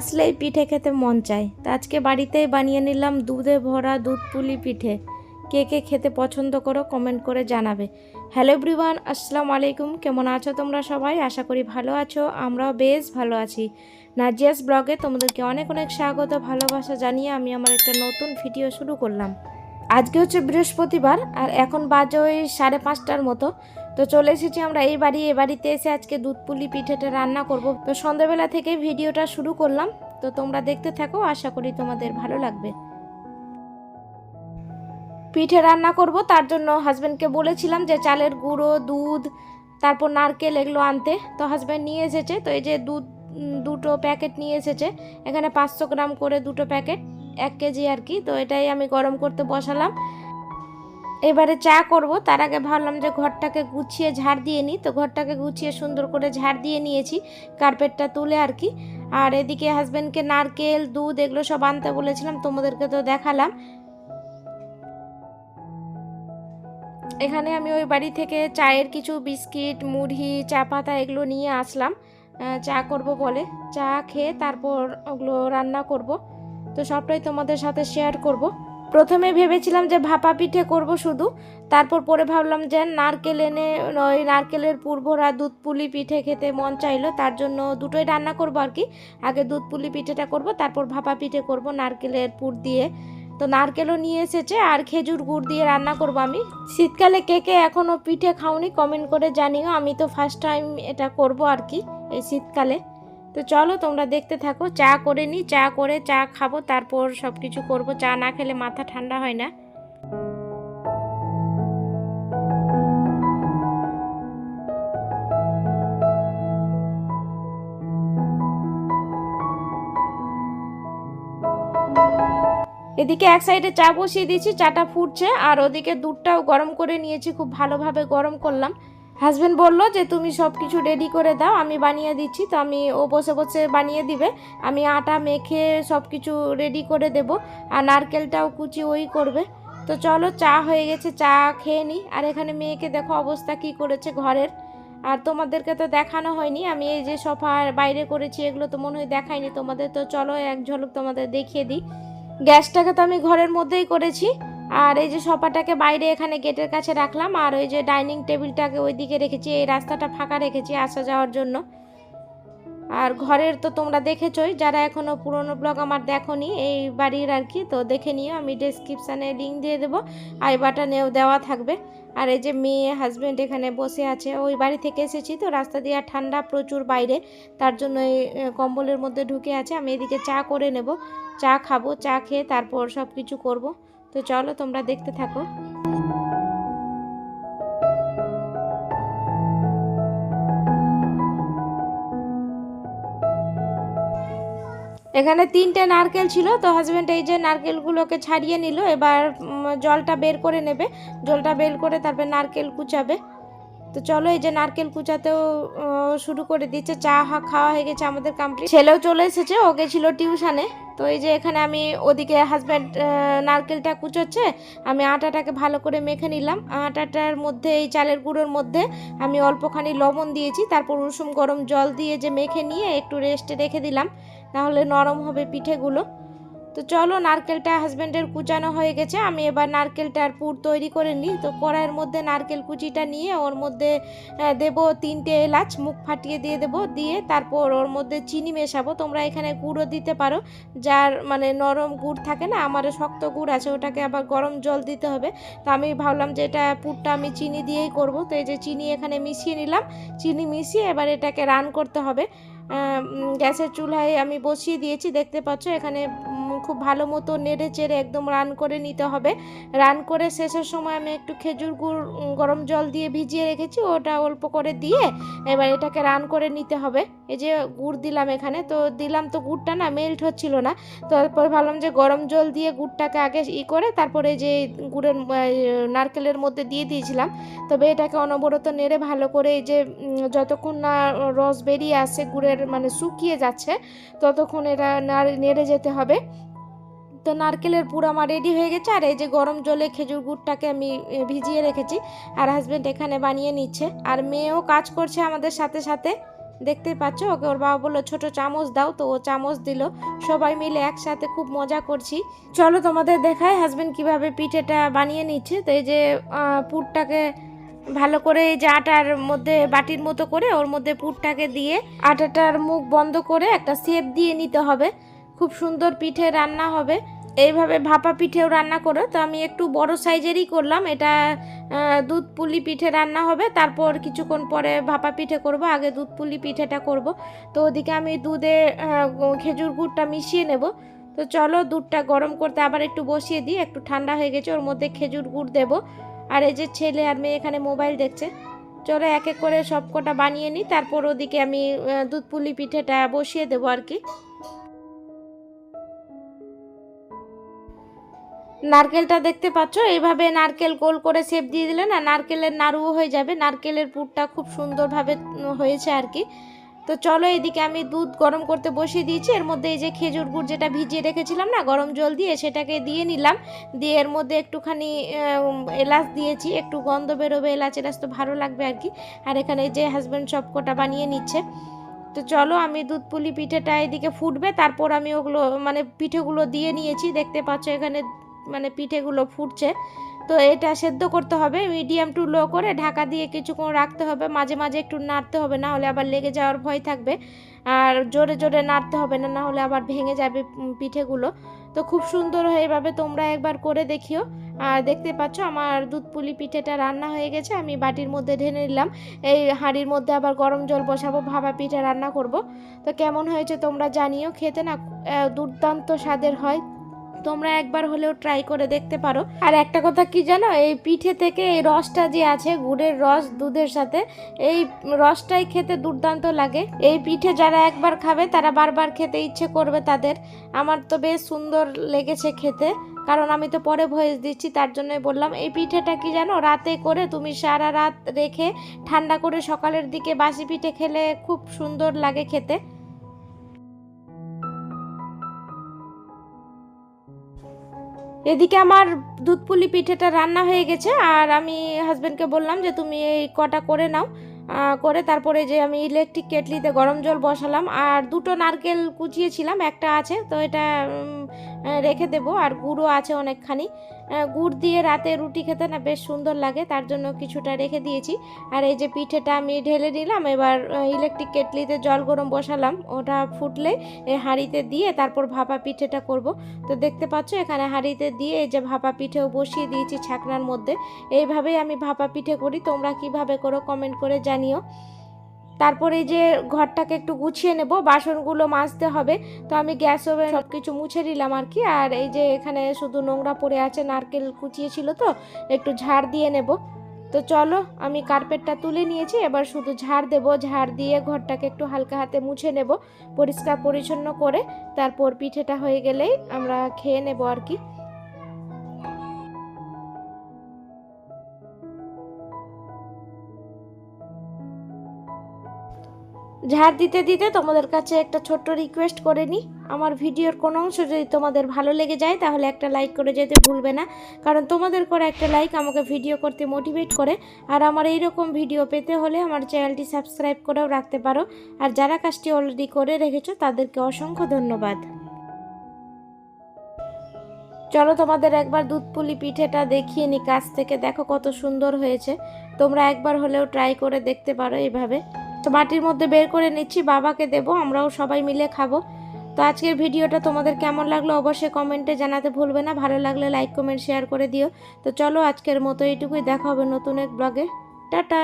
আসলেই পিঠে খেতে মন চায়। তো আজকে বাড়িতেই বানিয়ে নিলাম দুধে ভরা দুধ পুলি পিঠে। কে কে খেতে পছন্দ করো কমেন্ট করে জানাবে। হ্যালো এভরিওয়ান, আসসালামু আলাইকুম। কেমন আছো তোমরা সবাই? আশা করি ভালো আছো, আমরাও বেশ ভালো আছি। নাজিয়াস ব্লগে তোমাদেরকে অনেক অনেক স্বাগত, ভালোবাসা জানিয়ে আমি আমার একটা নতুন ভিডিও শুরু করলাম। আজকে হচ্ছে বৃহস্পতিবার, আর এখন বাজে ওই সাড়ে পাঁচটার মতো। তো চলে এসেছি আমরা এই বাড়ি, এ বাড়িতে এসে আজকে দুধ, পুলি, পিঠেটা রান্না করব। তো সন্ধ্যাবেলা থেকে ভিডিওটা শুরু করলাম। তো তোমরা দেখতে থাকো, আশা করি তোমাদের ভালো লাগবে। পিঠে রান্না করব, তার জন্য হাজব্যান্ডকে বলেছিলাম যে চালের গুঁড়ো, দুধ, তারপর নারকেল এগুলো আনতে। তো হাজব্যান্ড নিয়ে এসেছে, তো এই যে দুধ দুটো প্যাকেট নিয়ে এসেছে। এখানে পাঁচশো গ্রাম করে দুটো প্যাকেট, এক কেজি আর কি। তো এটাই আমি গরম করতে বসালাম। এবারে চা করব। তার আগে ভাবলাম যে ঘরটাকে গুছিয়ে ঝাড় দিয়ে নিই। তো ঘরটাকে গুছিয়ে সুন্দর করে ঝাড় দিয়ে নিয়েছি, কার্পেটটা তুলে আর কি। আর এদিকে হাজব্যান্ডকে নারকেল, দুধ এগুলো সব আনতে বলেছিলাম, তোমাদেরকে তো দেখালাম। এখানে আমি ওই বাড়ি থেকে চায়ের কিছু বিস্কিট, মুড়ি চা পাতা এগুলো নিয়ে আসলাম। চা করব বলে। চা খেয়ে তারপর ওগুলো রান্না করব। তো সবটাই তোমাদের সাথে শেয়ার করব। প্রথমে ভেবেছিলাম যে ভাপা পিঠে করব শুধু। তারপর পরে ভাবলাম যে নারকেল এনে, ওই নারকেলের পুরভরা দুধ পুলি পিঠে খেতে মন চাইলো। তার জন্য দুটোই রান্না করব আর কি। আগে দুধ পুলি পিঠেটা করব, তারপর ভাপা পিঠে করব নারকেলের পুর দিয়ে। তো নারকেলও নিয়ে এসেছে, আর খেজুর গুড় দিয়ে রান্না করব আমি। শীতকালে কে কে এখনও পিঠে খাওনি কমেন্ট করে জানিও। আমি তো ফার্স্ট টাইম এটা করব আর কি, এই শীতকালে। তো চলো তোমরা দেখতে থাকো, চা করে নিই চা করে চা খাব, তারপর সব কিছু করব। চা না খেলে মাথা ঠান্ডা হয় না। এদিকে এক সাইডে চা বসিয়ে দিয়েছি, চাটা ফুটছে, আর ওদিকে দুধটাও গরম করে নিয়েছি, খুব ভালোভাবে গরম করলাম। হাজবেন্ড বলল যে, তুমি সব কিছু রেডি করে দাও, আমি বানিয়ে দিচ্ছি। তো আমি, ও বসে বসে বানিয়ে দিবে। আমি আটা মেখে সব কিছু রেডি করে দেব। আর নারকেলটাও কুচি ওই করবে। তো চলো, চা হয়ে গেছে, চা খেয়ে নিই আর এখানে মেয়েকে দেখো অবস্থা কি করেছে ঘরের। আর তোমাদেরকে তো দেখানো হয়নি। আমি এই যে সোফা বাইরে করেছি, এগুলো তো মনে হয় দেখাইনি তোমাদের। তো চলো, এক ঝলক তোমাদের দেখিয়ে দিই। গ্যাসটাকে তো আমি ঘরের মধ্যেই করেছি। আর এই যে সোফাটাকে বাইরে এখানে গেটের কাছে রাখলাম, আর ওই যে ডাইনিং টেবিলটাকে ওইদিকে রেখেছি, এই রাস্তাটা ফাঁকা রেখেছি আসা যাওয়ার জন্য। আর ঘরের তো তোমরা দেখেছোই, যারা এখনও পুরনো ব্লগ আমার দেখোনি, এই বাড়ির আর কি, তো দেখে নিও, আমি ডেসক্রিপশানে লিঙ্ক দিয়ে দেবো আই বাটনেও দেওয়া থাকবে। আর এই যে মেয়ে হাজব্যান্ড এখানে বসে আছে, ওই বাড়ি থেকে এসেছি তো, রাস্তা দিয়ে ঠান্ডা প্রচুর বাইরে, তার জন্য এই কম্বলের মধ্যে ঢুকে আছে, আমি এদিকে চা করে নেব, চা খাব, চা খেয়ে তারপর সব কিছু করব। তো চলো তোমরা দেখতে থাকো। এখানে তিনটে নারকেল ছিল, তো হাজব্যান্ড এই যে নারকেলগুলোকে ছাড়িয়ে নিল, এবার জলটা বের করে নেবে। জলটা বের করে তারপর নারকেল কুচাবে। তো চলো এই যে নারকেল কুচাতেও শুরু করে দিচ্ছে। চা খাওয়া হয়ে গেছে আমাদের কমপ্লিট ছেলেও চলে এসেছে, ও গেছিল টিউশনে। তো এই যে এখানে আমি ওদিকে হাজব্যান্ড নারকেলটা কুচোচ্ছে। আমি আটাটাকে ভালো করে মেখে নিলাম। আটাটার মধ্যে, এই চালের গুঁড়োর মধ্যে আমি অল্পখানি লবণ দিয়েছি। তারপর উষুম গরম জল দিয়ে যে মেখে নিয়ে একটু রেস্টে রেখে দিলাম। তাহলে নরম হবে পিঠেগুলো। তো চলো নারকেলটা হাজব্যান্ডের কুচানো হয়ে গেছে। আমি এবার নারকেলটার পুর তৈরি করে নিই। তো কড়াইয়ের মধ্যে নারকেল কুচিটা নিয়ে ওর মধ্যে দেব তিনটে এলাচ, মুখ ফাটিয়ে দিয়ে দেব। দিয়ে তারপর ওর মধ্যে চিনি মেশাবো। তোমরা এখানে গুঁড়ো দিতে পারো। যার মানে নরম গুড় থাকে না আমার শক্ত গুড় আছে, ওটাকে আবার গরম জল দিতে হবে। তো আমি ভাবলাম যে এটা পুরটা আমি চিনি দিয়েই করব। তো এই যে চিনি এখানে মিশিয়ে নিলাম। চিনি মিশিয়ে এবার এটাকে রান করতে হবে। গ্যাসের চুলায় আমি বসিয়ে দিয়েছি। দেখতে পাচ্ছ এখানে খুব ভালো মতো নেড়ে চেড়ে একদম রান করে নিতে হবে। রান করে শেষের সময় আমি একটু খেজুর গুড় গরম জল দিয়ে ভিজিয়ে রেখেছি, ওটা অল্প করে দিয়ে এবার এটাকে রান করে নিতে হবে। এই যে গুড় দিলাম এখানে, তো দিলাম তো গুড়টা না মেল্ট হচ্ছিল না। তারপর ভাবলাম যে গরম জল দিয়ে গুড়টাকে আগে ই করে তারপরে যে গুড়ের নারকেলের মধ্যে দিয়ে দিয়েছিলাম। তবে এটাকে অনবরত নেড়ে ভালো করে এই যে যতক্ষণ না রস বেরিয়ে আসে, গুড়ের মানে শুকিয়ে যাচ্ছে, ততক্ষণ এটা নেড়ে যেতে হবে। তো নারকেলের পুর আমার রেডি হয়ে গেছে, আর এই যে গরম জলে খেজুর গুড়টাকে আমি ভিজিয়ে রেখেছি। আর হাজব্যান্ড এখানে বানিয়ে নিচ্ছে। আর মেয়েও কাজ করছে আমাদের সাথে সাথে। দেখতেই পাচ্ছ? ওকে ওর বাবা বলল, ছোট চামচ দাও। তো ও চামচ দিল। সবাই মিলে একসাথে খুব মজা করছি। চলো তোমাদের দেখায় হাজবেন্ড কীভাবে পিঠেটা বানিয়ে নিচ্ছে। তো এই যে পুরটাকে ভালো করে এই যে আটার মধ্যে, বাটির মতো করে ওর মধ্যে পুরটাকে দিয়ে আটাটার মুখ বন্ধ করে একটা সেপ দিয়ে নিতে হবে। খুব সুন্দর পিঠে রান্না হবে। এইভাবে ভাপা পিঠেও রান্না করো। তো আমি একটু বড় সাইজেরই করলাম। এটা দুধ পুলি পিঠে রান্না হবে। তারপর কিছুক্ষণ পরে ভাপা পিঠে করব। আগে দুধ পুলি পিঠেটা করব। তো ওদিকে আমি দুধে খেজুর গুড়টা মিশিয়ে নেব। তো চলো দুধটা গরম করতে আবার একটু বসিয়ে দিই। একটু ঠান্ডা হয়ে গেছে, ওর মধ্যে খেজুর গুড় দেবো। আর এই যে ছেলে আর মেয়ে এখানে মোবাইল দেখছে। চলো এক এক করে সব কটা বানিয়ে নিই। তারপর ওদিকে আমি দুধ পুলি পিঠেটা বসিয়ে দেবো আর কি। নারকেলটা দেখতে পাচ্ছ? এইভাবে নারকেল গোল করে শেপ দিয়ে দিলে না নারকেলের নাড়ুও হয়ে যাবে। নারকেলের পুরটা খুব সুন্দরভাবে হয়েছে আর কি। তো চলো এদিকে আমি দুধ গরম করতে বসিয়ে দিয়েছি। এর মধ্যে এই যে খেজুর গুড় যেটা ভিজিয়ে রেখেছিলাম না, গরম জল দিয়ে সেটাকে দিয়ে নিলাম। দিয়ে এর মধ্যে একটুখানি এলাচ দিয়েছি। একটু গন্ধ বেরোবে, এলাচ এলাচ তো ভালো লাগবে আর কি। আর এখানে যে হাজব্যান্ড সব কটা বানিয়ে নিচ্ছে। তো চলো আমি দুধ পুলি পিঠেটা এদিকে ফুটবে। তারপর আমি ওগুলো মানে পিঠেগুলো দিয়ে নিয়েছি। দেখতে পাচ্ছ এখানে মানে পিঠেগুলো ফুটছে। তো এটা সেদ্ধ করতে হবে, মিডিয়াম টু লো করে ঢাকা দিয়ে কিছুক্ষণ রাখতে হবে। মাঝে মাঝে একটু নাড়তে হবে, না হলে আবার লেগে যাওয়ার ভয় থাকবে। আর জোরে জোরে নাড়তে হবে না না হলে আবার ভেঙে যাবে পিঠেগুলো। তো খুব সুন্দর হয়ে এভাবে তোমরা একবার করে দেখিও। আর দেখতে পাচ্ছ আমার দুধ পুলি পিঠেটা রান্না হয়ে গেছে, আমি বাটির মধ্যে ঢেলে নিলাম। এই হাঁড়ির মধ্যে আবার গরম জল বসাবো ভাবা পিঠে রান্না করব। তো কেমন হয়েছে তোমরা জানিও, খেতে না দুর্দান্ত স্বাদের হয়। তোমরা একবার হলেও ট্রাই করে দেখতে পারো। আর একটা কথা কি জানো? এই পিঠে থেকে এই রসটা যে আছে, গুড়ের রস, দুধের সাথে, এই রসটাই খেতে দুর্দান্ত লাগে। এই পিঠে যারা একবার খাবে, তারা বারবার খেতে ইচ্ছে করবে তাদের। আমার তো বেশ সুন্দর লেগেছে খেতে, কারণ আমি তো পরে ভয়েস দিচ্ছি, তার জন্যই বললাম, এই পিঠেটা কি জানো? রাতে করে তুমি সারা রাত রেখে ঠান্ডা করে সকালের দিকে বাসি পিঠে খেলে খুব সুন্দর লাগে খেতে। এদিকে আমার দুধপুলি পিঠেটা রান্না হয়ে গেছে, আর আমি হাজব্যান্ডকে বললাম যে তুমি এই কটা করে নাও করে তারপরে যে আমি ইলেকট্রিক কেটলিতে গরম জল বসালাম, আর দুটো নারকেল কুচিয়েছিলাম, একটা আছে, তো এটা রেখে দেবো। আর গুড়ও আছে অনেকখানি। গুড় দিয়ে রাতে রুটি খেতে না বেশ সুন্দর লাগে, তার জন্য কিছুটা রেখে দিয়েছি। আর এই যে পিঠেটা আমি ঢেলে নিলাম, এবার ইলেকট্রিক কেটলিতে জল গরম বসালাম। ওটা ফুটলে এই হাঁড়িতে দিয়ে তারপর ভাপা পিঠেটা করব। তো দেখতে পাচ্ছ, এখানে হাঁড়িতে দিয়ে এই যে ভাপা পিঠেও বসিয়ে দিয়েছি ছাকনার মধ্যে। এইভাবেই আমি ভাপা পিঠে করি। তোমরা কীভাবে করো কমেন্ট করে জানিও। তারপরে এই যে ঘরটাকে একটু গুছিয়ে নেব, বাসনগুলো মাজতে হবে। তো আমি গ্যাস ওভেন সব কিছু মুছে নিলাম আর কি। আর এই যে এখানে শুধু নোংরা পড়ে আছে, নারকেল কুচিয়েছিল তো, একটু ঝাড় দিয়ে নেব। তো চলো, আমি কার্পেটটা তুলে নিয়েছি, এবার শুধু ঝাড় দেব, ঝাড় দিয়ে ঘরটাকে একটু হালকা হাতে মুছে নেব, পরিষ্কার পরিচ্ছন্ন করে। তারপর পিঠেটা হয়ে গেলেই আমরা খেয়ে নেব আর কি। ঝাড় দিতে দিতে তোমাদের কাছে একটা ছোট্ট রিকোয়েস্ট করে নিই আমার ভিডিওর কোনো অংশ যদি তোমাদের ভালো লেগে যায়, তাহলে একটা লাইক করে যেতে ভুলবে না। কারণ তোমাদের করে একটা লাইক আমাকে ভিডিও করতে মোটিভেট করে। আর আমার এই রকম ভিডিও পেতে হলে আমার চ্যানেলটি সাবস্ক্রাইব করেও রাখতে পারো। আর যারা কাজটি অলরেডি করে রেখেছো, তাদেরকে অসংখ্য ধন্যবাদ। চলো তোমাদের একবার দুধ পুলি পিঠেটা দেখিয়ে নি, কাছ থেকে। দেখো কত সুন্দর হয়েছে। তোমরা একবার হলেও ট্রাই করে দেখতে পারো এইভাবে। তো বাটির মধ্যে বের করে নিচ্ছি, বাবাকে দেব, আমরাও সবাই মিলে খাব। তো আজকের ভিডিওটা তোমাদের কেমন লাগল অবশ্যই কমেন্টে জানাতে ভুলবে না, ভালো লাগলে লাইক, কমেন্ট, শেয়ার করে দিও। তো চলো আজকের মতো এইটুকুই, দেখা হবে নতুন এক ব্লগে। টাটা!